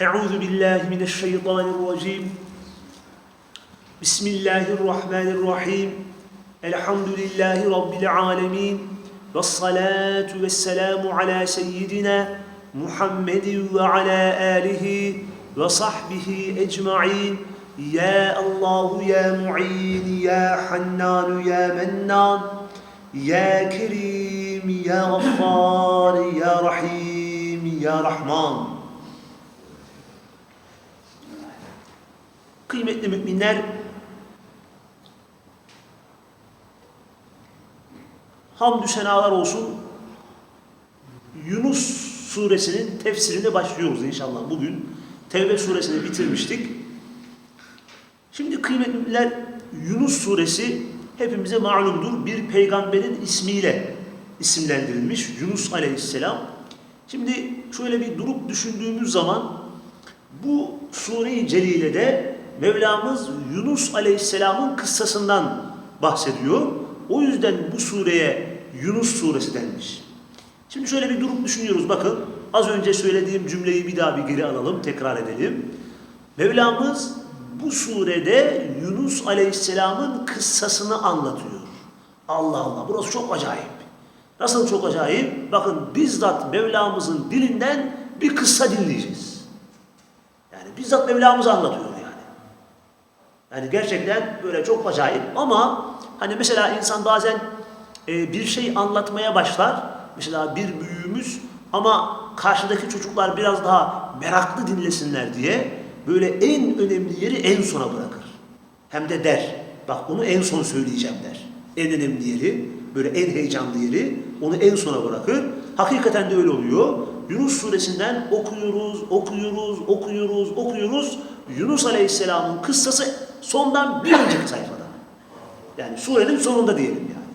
Euzu billahi mineşşeytanirracim. Bismillahirrahmanirrahim. Elhamdülillahi rabbil alamin. Ves salatu ves selamu ala seyyidina Muhammedin ve ala alihi ve sahbihi ecmaîn. Ya Allahu ya Mu'in ya Hannan ya Mennan ya Kerim ya Gaffar ya Rahim ya Rahman. Kıymetli müminler, hamdü senalar olsun. Yunus suresinin tefsirine başlıyoruz inşallah bugün. Tevbe suresini bitirmiştik. Şimdi kıymetliler Yunus suresi hepimize malumdur. Bir peygamberin ismiyle isimlendirilmiş Yunus aleyhisselam. Şimdi şöyle bir durup düşündüğümüz zaman bu sure-i celilede Mevlamız Yunus aleyhisselamın kıssasından bahsediyor. O yüzden bu sureye Yunus suresi denmiş. Şimdi şöyle bir durup düşünüyoruz bakın. Az önce söylediğim cümleyi bir daha bir geri alalım, tekrar edelim. Mevlamız bu surede Yunus Aleyhisselam'ın kıssasını anlatıyor. Allah Allah burası çok acayip. Nasıl çok acayip? Bakın bizzat Mevlamızın dilinden bir kıssa dinleyeceğiz. Yani bizzat Mevlamız anlatıyor yani. Gerçekten böyle çok acayip ama hani mesela insan bazen e, bir şey anlatmaya başlar. Mesela bir büyüğümüz ama karşıdaki çocuklar biraz daha meraklı dinlesinler diye böyle en önemli yeri en sona bırakır. Hem de der. Bak onu en son söyleyeceğim der. En önemli yeri, böyle en heyecanlı yeri onu en sona bırakır. Hakikaten de öyle oluyor. Yunus suresinden okuyoruz, okuyoruz, okuyoruz, okuyoruz. Yunus Aleyhisselam'ın kıssası sondan bir önceki sayfada. Yani surenin sonunda diyelim yani.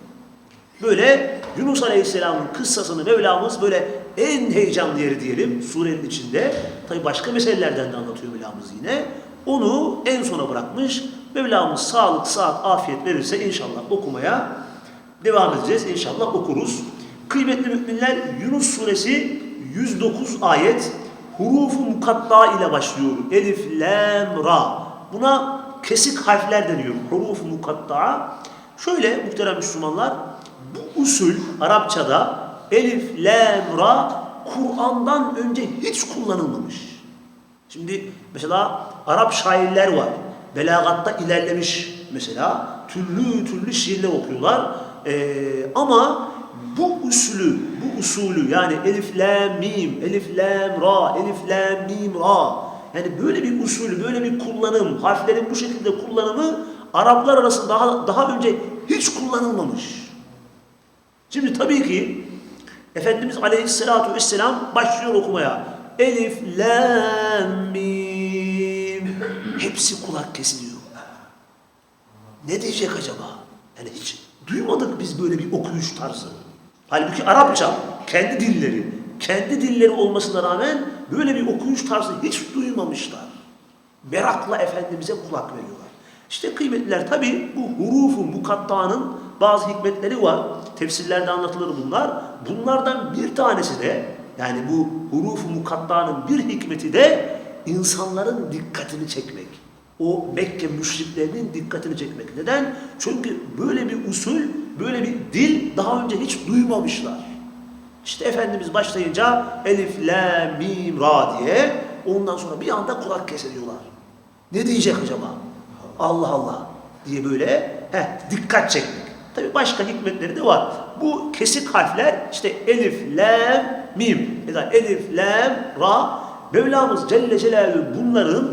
Böyle Yunus Aleyhisselam'ın kıssasını Mevlamız böyle en heyecanlı yeri diyelim surenin içinde. Tabi başka meselelerden de anlatıyor Mevlamız yine. Onu en sona bırakmış. Mevlamız sağlık, saat, afiyet verirse inşallah okumaya devam edeceğiz. İnşallah okuruz. Kıymetli müminler Yunus suresi 109 ayet hurufu mukatta ile başlıyor. Elif, lam, ra. Buna kesik harfler deniyor. Hurufu mukatta. Şöyle muhterem Müslümanlar bu usul Arapçada elif, lam, ra Kur'an'dan önce hiç kullanılmamış. Şimdi mesela Arap şairler var. Belagatta ilerlemiş mesela. Türlü türlü şiirler okuyorlar. Ee, ama bu usulü, bu usulü yani elif, lam, mim, elif, lam, ra, elif, lam, mim, ra. Yani böyle bir usulü, böyle bir kullanım, harflerin bu şekilde kullanımı Araplar arasında daha, daha önce hiç kullanılmamış. Şimdi tabii ki Efendimiz Aleyhisselatü Vesselam başlıyor okumaya. Elif, lam, mim. Hepsi kulak kesiliyor. Ne diyecek acaba? Yani hiç duymadık biz böyle bir okuyuş tarzı. Halbuki Arapça, kendi dilleri, kendi dilleri olmasına rağmen böyle bir okuyuş tarzı hiç duymamışlar. Merakla Efendimiz'e kulak veriyorlar. İşte kıymetliler tabi bu hurufu mukattanın bazı hikmetleri var. Tefsirlerde anlatılır bunlar. Bunlardan bir tanesi de yani bu hurufu mukattanın bir hikmeti de insanların dikkatini çekmek. O Mekke müşriklerinin dikkatini çekmek. Neden? Çünkü böyle bir usul, böyle bir dil daha önce hiç duymamışlar. İşte Efendimiz başlayınca elif, la, mim, ra diye ondan sonra bir anda kulak kesiliyorlar. Ne diyecek acaba? Allah Allah diye böyle heh, dikkat çekmek. Tabi başka hikmetleri de var. Bu kesik harfler işte elif, lam, mim. Yani elif, lam, ra. Mevlamız Celle Celaluhu bunların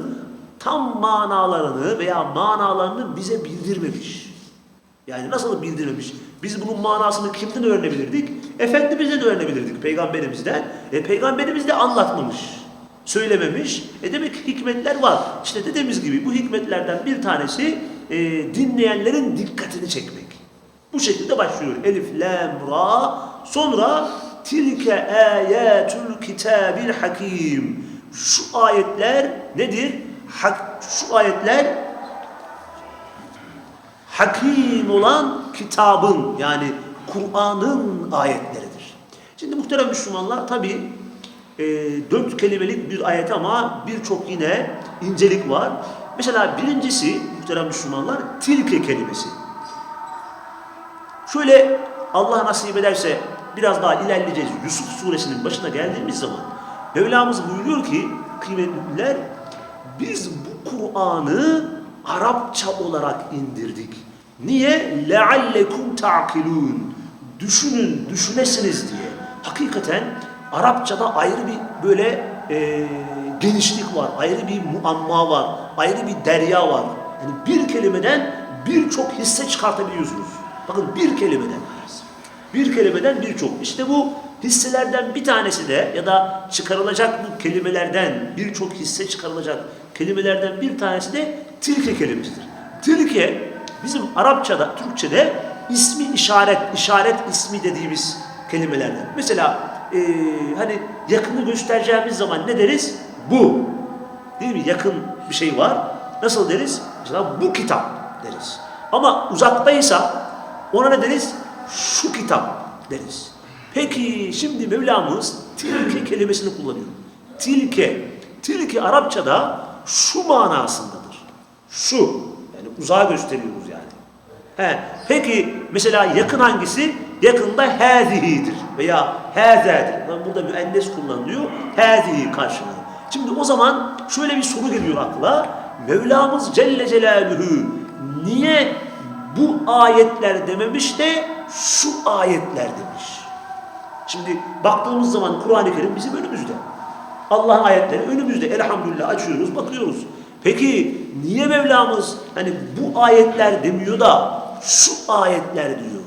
tam manalarını veya manalarını bize bildirmemiş. Yani nasıl bildirmemiş? Biz bunun manasını kimden öğrenebilirdik? Efendimiz'e de öğrenebilirdik, peygamberimizden. E, peygamberimiz de anlatmamış, söylememiş. E demek ki hikmetler var. İşte dediğimiz gibi bu hikmetlerden bir tanesi e, dinleyenlerin dikkatini çekmek. Bu şekilde başlıyor. Elif, lam, ra. Sonra tilke ayatul kitabil hakim. Şu ayetler nedir? Hak, şu ayetler hakim olan kitabın yani Kur'an'ın ayetleridir. Şimdi muhterem Müslümanlar tabi e, dört kelimelik bir ayet ama birçok yine incelik var. Mesela birincisi muhterem Müslümanlar tilke kelimesi. Şöyle Allah nasip ederse biraz daha ilerleyeceğiz. Yusuf suresinin başına geldiğimiz zaman Mevlamız buyuruyor ki kıymetliler biz bu Kur'an'ı Arapça olarak indirdik. Niye? لَعَلَّكُمْ تَعْقِلُونَ Düşünün, düşünesiniz diye. Hakikaten Arapçada ayrı bir böyle e, genişlik var, ayrı bir muamma var, ayrı bir derya var. Yani bir kelimeden birçok hisse çıkartabiliyorsunuz. Bakın bir kelimeden. Bir kelimeden birçok. İşte bu hisselerden bir tanesi de ya da çıkarılacak bu kelimelerden birçok hisse çıkarılacak kelimelerden bir tanesi de tilke kelimesidir. Tilke bizim Arapçada, Türkçede ismi işaret, işaret ismi dediğimiz kelimelerden. Mesela eee, hani yakını göstereceğimiz zaman ne deriz? Bu. Değil mi? Yakın bir şey var. Nasıl deriz? Mesela bu kitap deriz. Ama uzaktaysa ona ne deriz? Şu kitap deriz. Peki şimdi Mevlamız tilke kelimesini kullanıyor. Tilke. Tilke Arapçada şu manasındadır. Şu. Uzağa gösteriyoruz yani. He. Peki mesela yakın hangisi? Yakında hâzihidir veya hâzâdir. Burada müennes kullanılıyor. Hâzihi karşılığı. Şimdi o zaman şöyle bir soru geliyor akla. Mevlamız Celle Celaluhu niye bu ayetler dememiş de şu ayetler demiş? Şimdi baktığımız zaman Kur'an-ı Kerim bizim önümüzde. Allah'ın ayetleri önümüzde. Elhamdülillah açıyoruz, bakıyoruz. Peki niye Mevlamız hani bu ayetler demiyor da şu ayetler diyor?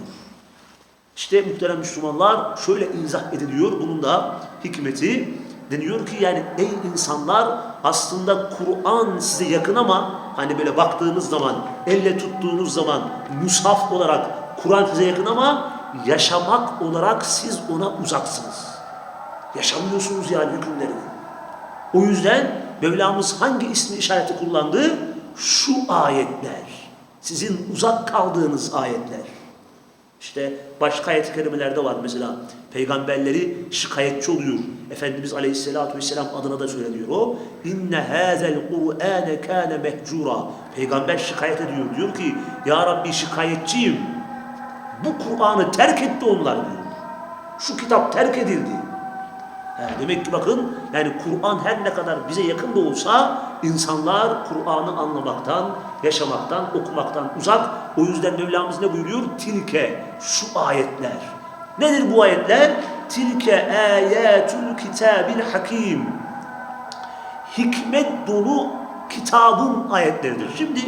İşte muhterem Müslümanlar şöyle izah ediliyor. Bunun da hikmeti deniyor ki yani ey insanlar aslında Kur'an size yakın ama hani böyle baktığınız zaman, elle tuttuğunuz zaman mushaf olarak Kur'an size yakın ama yaşamak olarak siz ona uzaksınız. Yaşamıyorsunuz yani hükümlerini. O yüzden Mevlamız hangi ismi işareti kullandı? Şu ayetler. Sizin uzak kaldığınız ayetler. İşte başka ayet-i kerimelerde var mesela. Peygamberleri şikayetçi oluyor. Efendimiz Aleyhisselatü Vesselam adına da söyleniyor o. İnne hazel Kur'ane kâne mehcura. Peygamber şikayet ediyor. Diyor ki Ya Rabbi şikayetçiyim. Bu Kur'an'ı terk etti onlar diyor. Şu kitap terk edildi. Demek ki bakın yani Kur'an her ne kadar bize yakın da olsa insanlar Kur'an'ı anlamaktan, yaşamaktan, okumaktan uzak. O yüzden Mevlamız ne buyuruyor? Tilke, şu ayetler. Nedir bu ayetler? Tilke ayetül kitabil hakim. Hikmet dolu kitabın ayetleridir. Şimdi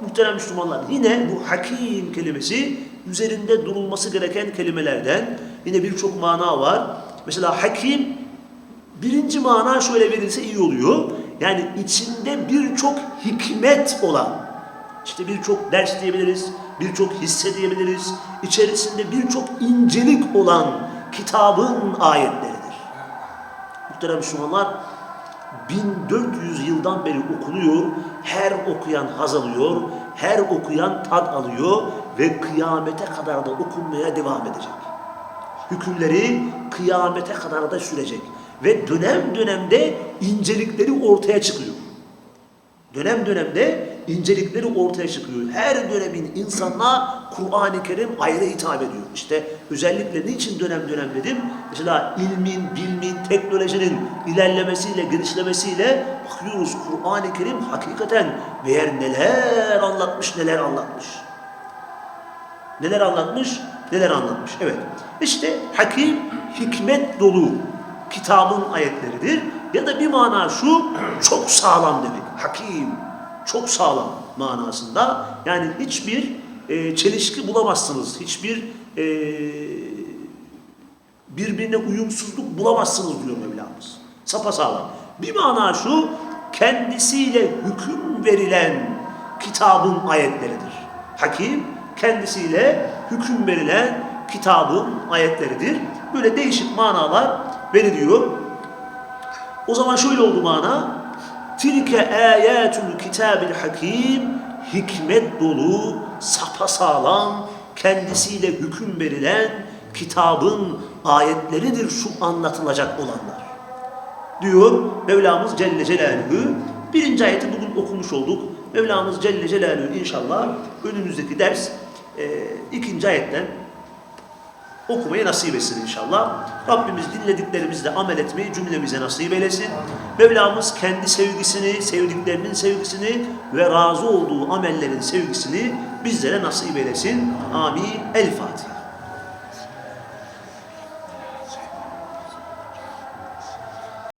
muhterem Müslümanlar yine bu hakim kelimesi üzerinde durulması gereken kelimelerden yine birçok mana var. Mesela hakim birinci mana şöyle verilse iyi oluyor. Yani içinde birçok hikmet olan, işte birçok ders diyebiliriz, birçok hisse diyebiliriz, içerisinde birçok incelik olan kitabın ayetleridir. Muhterem Müslümanlar, 1400 yıldan beri okunuyor, her okuyan haz alıyor, her okuyan tad alıyor ve kıyamete kadar da okunmaya devam edecek. Hükümleri kıyamete kadar da sürecek. Ve dönem dönemde incelikleri ortaya çıkıyor. Dönem dönemde incelikleri ortaya çıkıyor. Her dönemin insanına Kur'an-ı Kerim ayrı hitap ediyor. İşte özellikle niçin dönem dönem dedim? Mesela ilmin, bilmin, teknolojinin ilerlemesiyle, genişlemesiyle bakıyoruz Kur'an-ı Kerim hakikaten meğer neler anlatmış, neler anlatmış. Neler anlatmış, neler anlatmış. Evet. İşte hakim, hikmet dolu kitabın ayetleridir. Ya da bir mana şu, çok sağlam demek. Hakim, çok sağlam manasında. Yani hiçbir e, çelişki bulamazsınız. Hiçbir e, birbirine uyumsuzluk bulamazsınız diyor Mevlamız. Sapasağlam. Bir mana şu, kendisiyle hüküm verilen kitabın ayetleridir. Hakim, kendisiyle hüküm verilen kitabın ayetleridir. Böyle değişik manalar veriliyor. O zaman şöyle oldu mana. Tilke ayetül kitabil hakim hikmet dolu, sapasağlam, kendisiyle hüküm verilen kitabın ayetleridir şu anlatılacak olanlar. diyor Mevlamız Celle Celaluhu. Birinci ayeti bugün okumuş olduk. Mevlamız Celle Celaluhu inşallah önümüzdeki ders e, ikinci ayetten okumayı nasip etsin inşallah. Rabbimiz dinlediklerimizle amel etmeyi cümlemize nasip eylesin. Mevlamız kendi sevgisini, sevdiklerinin sevgisini ve razı olduğu amellerin sevgisini bizlere nasip eylesin. Amin. El Fatiha.